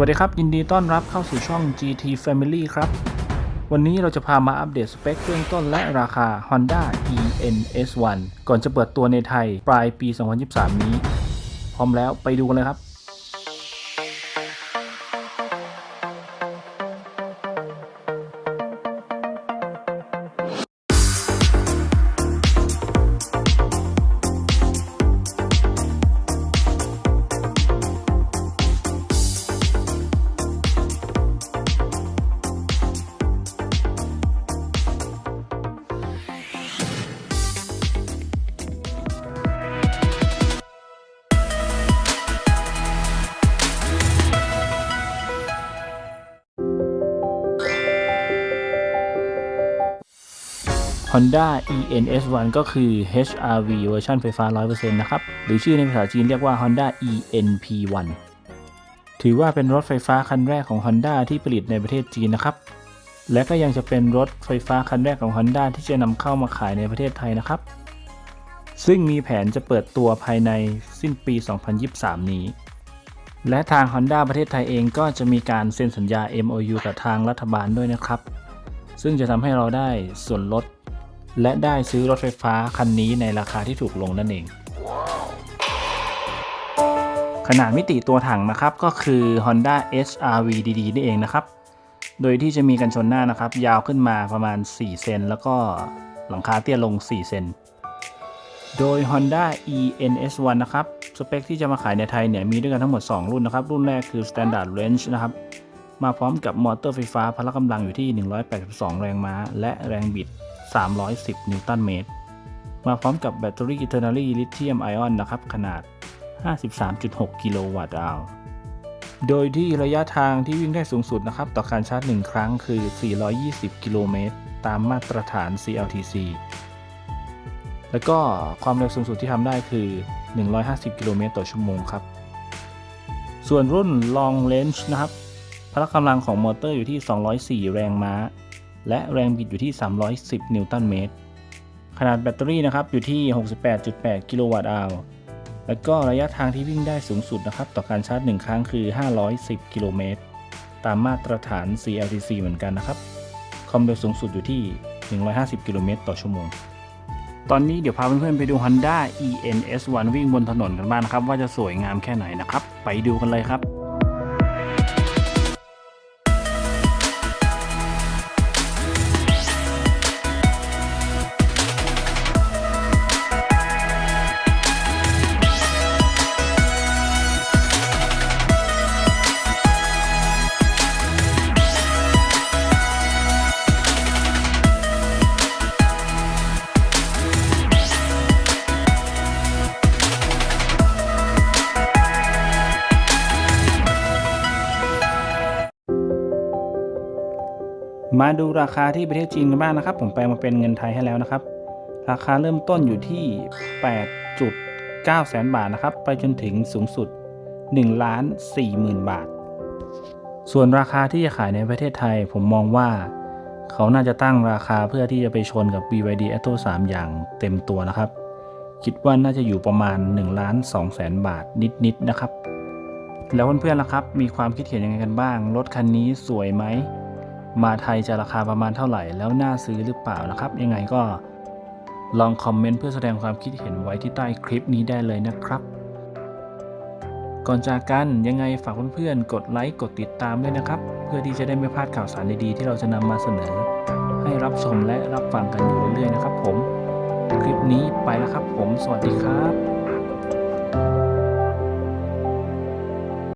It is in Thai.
วัสดีครับ ยินดีต้อนรับเข้าสู่ช่อง GT Family ครับ วันนี้เราจะพามาอัปเดตสเปคเบื้องต้นและราคา Honda ENS1 ก่อนจะเปิดตัวในไทยปลายปี 2023 นี้ พร้อมแล้วไปดูกันเลยครับ Honda ENS1 ก็คือ HRV เวอร์ชันไฟฟ้า 100%นะครับ หรือชื่อในภาษาจีนเรียกว่า Honda ENP1 ถือว่าเป็นรถไฟฟ้าคันแรกของ Honda ที่ผลิตในประเทศจีนนะครับ และก็ยังจะเป็นรถไฟฟ้าคันแรกของ Honda ที่จะนำเข้ามาขายในประเทศไทยนะครับ ซึ่งมีแผนจะเปิดตัวภายในสิ้นปี 2023 นี้ และทาง Honda ประเทศไทยเองก็จะมีการเซ็นสัญญา MOU กับทางรัฐบาลด้วยนะครับ ซึ่งจะทำให้เราได้ส่วนลด และได้ซื้อรถไฟฟ้าคันนี้ในราคาที่ถูกลงนั่นเอง ขนาดมิติตัวถังนะครับก็คือ Honda HRV DD นี่เองนะครับ โดยที่จะมีกันชนหน้านะครับ ยาวขึ้นมาประมาณ 4 เซนแล้วก็หลังคาเตี้ยลง 4 เซนโดย Honda ENS1 นะครับ สเปคที่จะมาขายในไทยเนี่ย มีด้วยกันทั้งหมด 2 รุ่นนะครับ รุ่นแรกคือ Standard Range นะครับ มาพร้อมกับมอเตอร์ไฟฟ้าพละกำลังอยู่ที่ 182 แรงม้า และแรงบิด 310 นิวตันเมตร มาพร้อมกับแบตเตอรี่ Eternally Lithium Ion นะครับ ขนาด 53.6 กิโลวัตต์อาวโดยที่ระยะทางที่วิ่งได้สูงสุดนะครับ ต่อการชาร์จ 1 ครั้งคือ 420 กิโลเมตร ตามมาตรฐาน CLTC แล้วก็ความเร็วสูงสุดที่ทำได้คือ 150 กิโลเมตรต่อชั่วโมงครับ ส่วนรุ่น Long Range นะครับ พละกำลังของมอเตอร์อยู่ที่ 204 แรงม้า และแรงบิดอยู่ที่ 310 นิวตันเมตร ขนาดแบตเตอรี่นะครับอยู่ที่ 68.8 กิโลวัตต์อาวร์แล้วก็ระยะทางที่วิ่งได้สูงสุดนะครับ ต่อการชาร์จ 1 ครั้งคือ 510 กิโลเมตร ตามมาตรฐาน CLTC เหมือนกันนะครับ ความเร็วสูงสุดอยู่ที่ 150 กิโลเมตรต่อชั่วโมง ตอนนี้เดี๋ยวพาเพื่อนๆไปดู Honda ENS1 วิ่งบนถนนกันบ้างนะครับ ว่าจะสวยงามแค่ไหนนะครับ ไปดูกันเลยครับ มาดูราคาที่ประเทศจีนกันบ้างนะครับ ผมแปลมาเป็นเงินไทยให้แล้วนะครับ ราคาเริ่มต้นอยู่ที่ 8.9 แสนบาทนะครับ ไปจนถึงสูงสุด1ล้าน4หมื่นบาท ส่วนราคาที่จะขายในประเทศไทย ผมมองว่า เขาน่าจะตั้งราคาเพื่อที่จะไปชนกับ BYD Atto 3 อย่างเต็มตัวนะครับ คิดว่าน่าจะอยู่ประมาณ1ล้าน2แสนบาทนิดๆนะครับ แล้วเพื่อนๆล่ะครับ มีความคิดเห็นยังไงกันบ้าง รถคันนี้สวยไหม มาไทยจะราคาประมาณเท่าไหร่ แล้วน่าซื้อหรือเปล่านะครับ ยังไงก็ลองคอมเมนต์เพื่อแสดงความคิดเห็นไว้ที่ใต้คลิปนี้ได้เลยนะครับ ก่อนจากกันยังไงฝากเพื่อนๆกดไลค์กดติดตามด้วยนะครับ เพื่อที่จะได้ไม่พลาดข่าวสารดีๆที่เราจะนำมาเสนอ ให้รับชมและรับฟังกันอยู่เรื่อยๆนะครับ ผม คลิปนี้ไปแล้วครับ ผม สวัสดีครับ